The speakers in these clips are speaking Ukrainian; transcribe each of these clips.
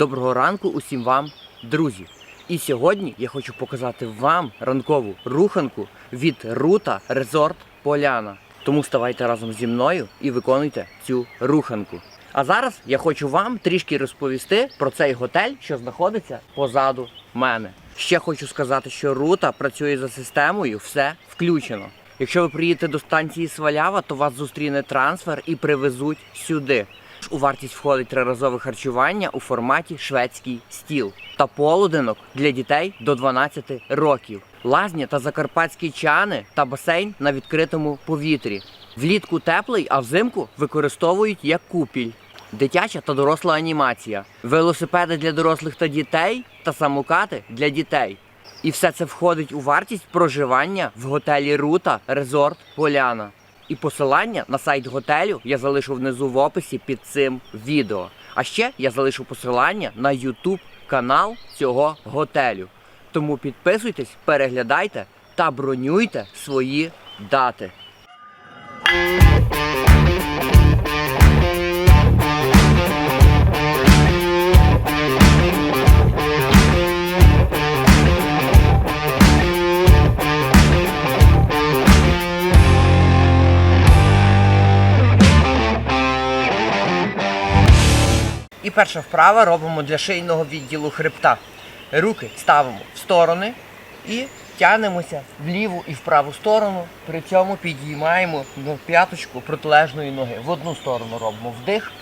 Доброго ранку усім вам, друзі! І сьогодні я хочу показати вам ранкову руханку від Рута Резорт Поляна. Тому ставайте разом зі мною і виконуйте цю руханку. А зараз я хочу вам трішки розповісти про цей готель, що знаходиться позаду мене. Ще хочу сказати, що рута працює за системою все включено. Якщо ви приїдете до станції Свалява, то вас зустріне трансфер і привезуть сюди. У вартість входить триразове харчування у форматі шведський стіл та полуденок для дітей до 12 років, лазня та закарпатські чани та басейн на відкритому повітрі. Влітку теплий, а взимку використовують як купіль. Дитяча та доросла анімація, велосипеди для дорослих та дітей та самокати для дітей. І все це входить у вартість проживання в готелі Рута Резорт Поляна. І посилання на сайт готелю я залишу внизу в описі під цим відео. А ще я залишу посилання на YouTube канал цього готелю. Тому підписуйтесь, переглядайте та бронюйте свої дати. І перша вправа робимо для шийного відділу хребта. Руки ставимо в сторони і тягнемося в ліву і в праву сторону. При цьому підіймаємо на п'яточку протилежної ноги. В одну сторону робимо вдих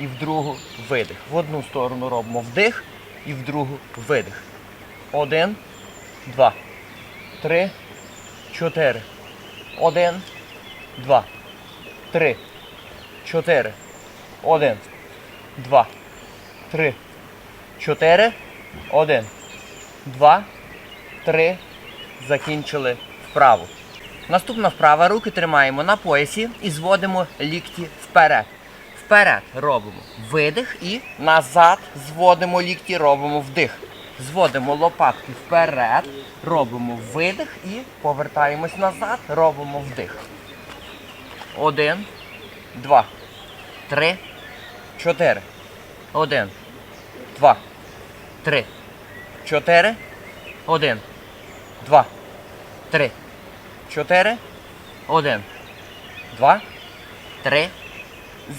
і в другу видих. В одну сторону робимо вдих і в другу видих. Один, два, три, чотири. Один, два, три, чотири. Один, два, три, чотири, один, два, три. Закінчили вправу. Наступна вправа. Руки тримаємо на поясі і зводимо лікті вперед. Вперед робимо видих і назад зводимо лікті, робимо вдих. Зводимо лопатки вперед, робимо видих і повертаємось назад, робимо вдих. Один, два, три, чотири. Один, два, три, чотири. Один, два, три, чотири. Один, два, три.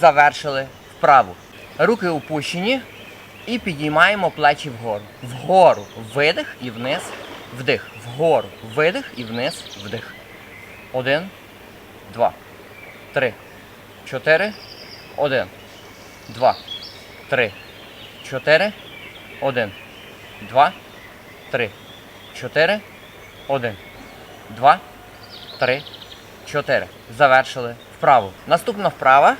Завершили вправу. Руки опущені і підіймаємо плечі вгору. Вгору видих і вниз. Вдих. Вгору видих і вниз. Вдих. Один, два, три, чотири. Один, два, три, чотири. Один, два, три, чотири. Один, два, три, чотири. Завершили вправу. Наступна вправа.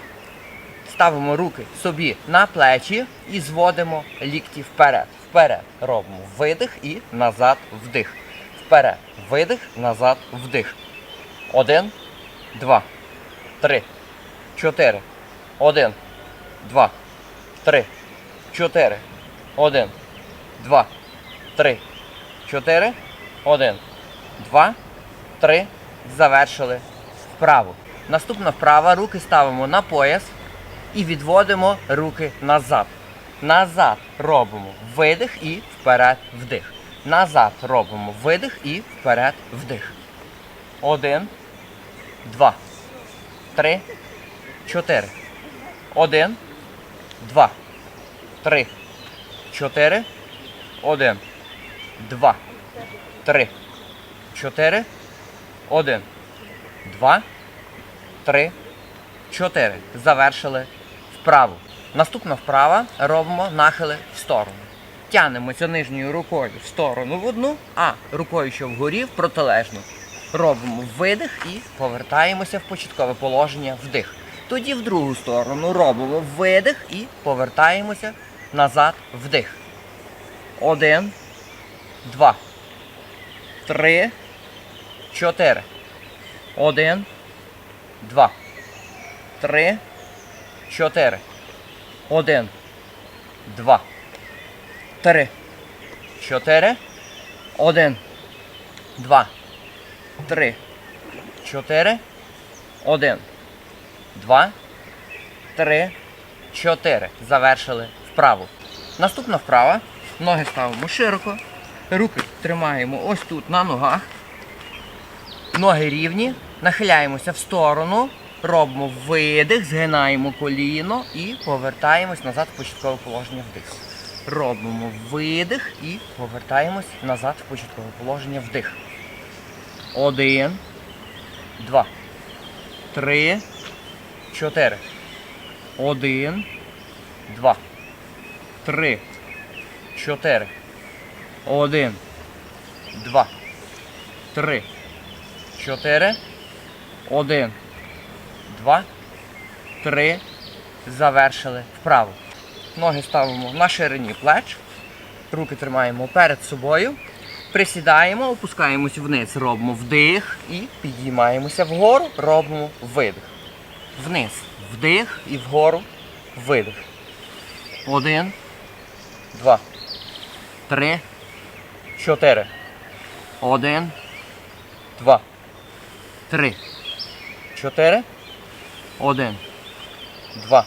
Ставимо руки собі на плечі і зводимо лікті вперед. Вперед робимо видих і назад вдих. Вперед. Видих, назад вдих. Один, два, три, чотири. Один, два, три, чотири. Один, два, три, чотири. Один, два, три. Завершили вправу. Наступна вправа. Руки ставимо на пояс і відводимо руки назад. Назад робимо видих і вперед вдих. Назад робимо видих і вперед вдих. Один, два, три, чотири. Один, два, три, чотири. Один, два, три, чотири. Один, два, три, чотири. Завершили вправу. Наступна вправа робимо нахили в сторону. Тянемося нижньою рукою в сторону в одну, а рукою, що вгорі, в протилежну. Робимо видих і повертаємося в початкове положення вдих. Тоді в другу сторону робимо видих і повертаємося назад вдих. Один, два, три, чотири. Один, два, три, чотири. Один, два, три, чотири. Один, два, три, чотири. Один, два, три, чотири. Завершили вправу. Наступна вправа. Ноги ставимо широко. Руки тримаємо ось тут на ногах. Ноги рівні. Нахиляємося в сторону. Робимо видих, згинаємо коліно і повертаємось назад в початкове положення вдих. Робимо видих і повертаємось назад в початкове положення вдих. Один, два, три, чотири. Один, два, три, чотири. Один, два, три, чотири. Один, два, три. Завершили вправо. Ноги ставимо на ширині плеч. Руки тримаємо перед собою. Присідаємо, опускаємось вниз, робимо вдих і підіймаємося вгору, робимо видих. Вниз. Вдих і вгору. Видих. Один, два, три, чотири. Один, два, три, чотири. Один, два,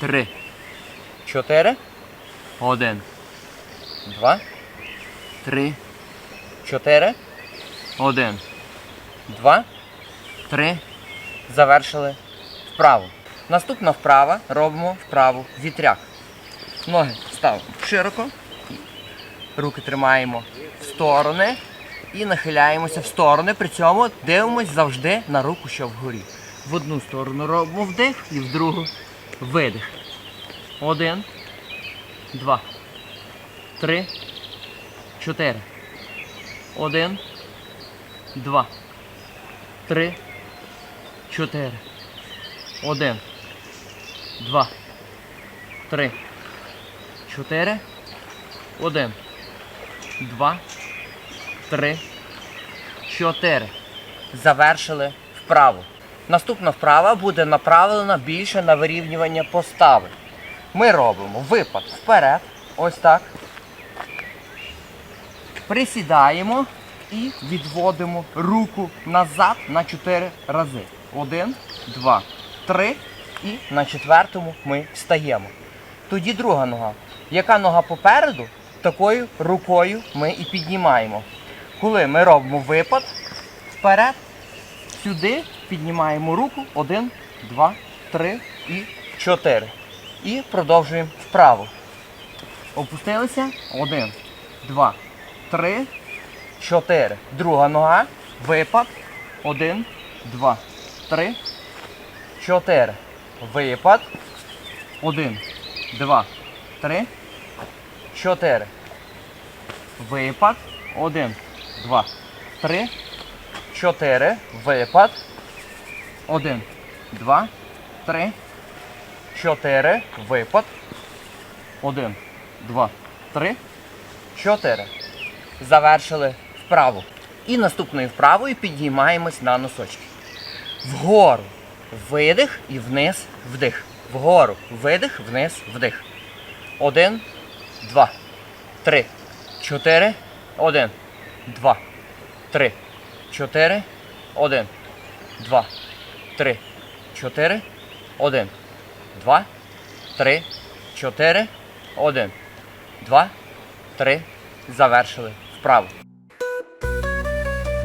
три, чотири. Один, два, три, чотири. Один, два, три. Завершили вправу. Наступна вправа робимо вправу вітряк. Ноги ставимо широко. Руки тримаємо в сторони і нахиляємося в сторони. При цьому дивимось завжди на руку, що вгорі. В одну сторону робимо вдих і в другу видих. Один, два, три, чотири. Один, два, три, чотири. Один, два, три, чотири. Один, два, три, чотири. Завершили вправу. Наступна вправа буде направлена більше на вирівнювання постави. Ми робимо випад вперед. Ось так. Присідаємо і відводимо руку назад на 4 рази. Один, два, три. І на четвертому ми встаємо. Тоді друга нога. Яка нога попереду, такою рукою ми і піднімаємо. Коли ми робимо випад вперед, сюди піднімаємо руку. Один, два, три і чотири. І продовжуємо вправо. Опустилися. Один, два, три, чотири. Друга нога. Випад. Один, два, три, чотири. Випад. Один, два, три, чотири. Випад. Один, два, три, чотири. Випад. Один, два, три, чотири. Випад. Один, два, три, чотири. Завершили вправу. І наступною вправою підіймаємось на носочки. Вгору видих і вниз вдих. Вгору видих, вниз вдих. Один, два, три, чотири. Один, два, три, чотири. Один, два, три, чотири. Один, два, три, чотири. Один, два, три. Завершили вправу.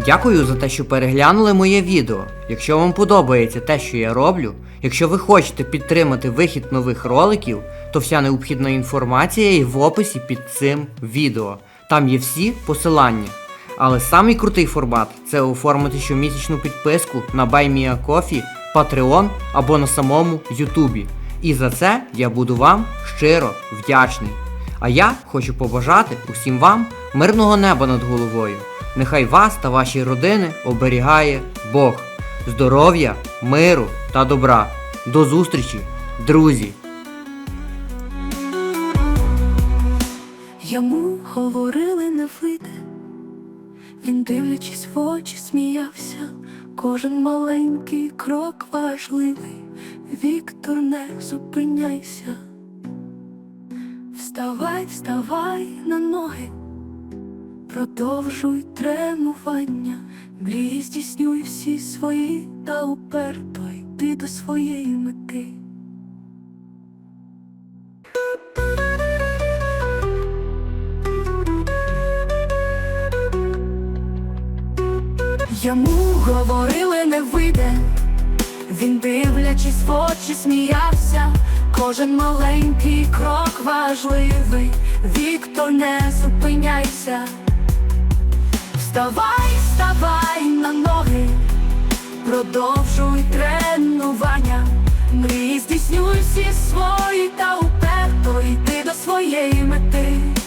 Дякую за те, що переглянули моє відео. Якщо вам подобається те, що я роблю, якщо ви хочете підтримати вихід нових роликів, то вся необхідна інформація є в описі під цим відео. Там є всі посилання. Але самий крутий формат це оформити щомісячну підписку на BuyMeACoffee, Patreon або на самому Ютубі. І за це я буду вам щиро вдячний. А я хочу побажати усім вам мирного неба над головою. Нехай вас та ваші родини оберігає Бог. Здоров'я, миру та добра. До зустрічі, друзі! Йому говорили не вийде, він, дивлячись в очі, сміявся, кожен маленький крок важливий, Віктор, не зупиняйся, Вставай, вставай на ноги, продовжуй тренування, мрії здійснюй всі свої та уперто йди до своєї мети. Йому говорили не вийде він дивлячись в очі сміявся, кожен маленький крок важливий, Віктор не зупиняйся, вставай, вставай на ноги, продовжуй тренування, мрії здійснюй всі свої та уперто йди до своєї мети.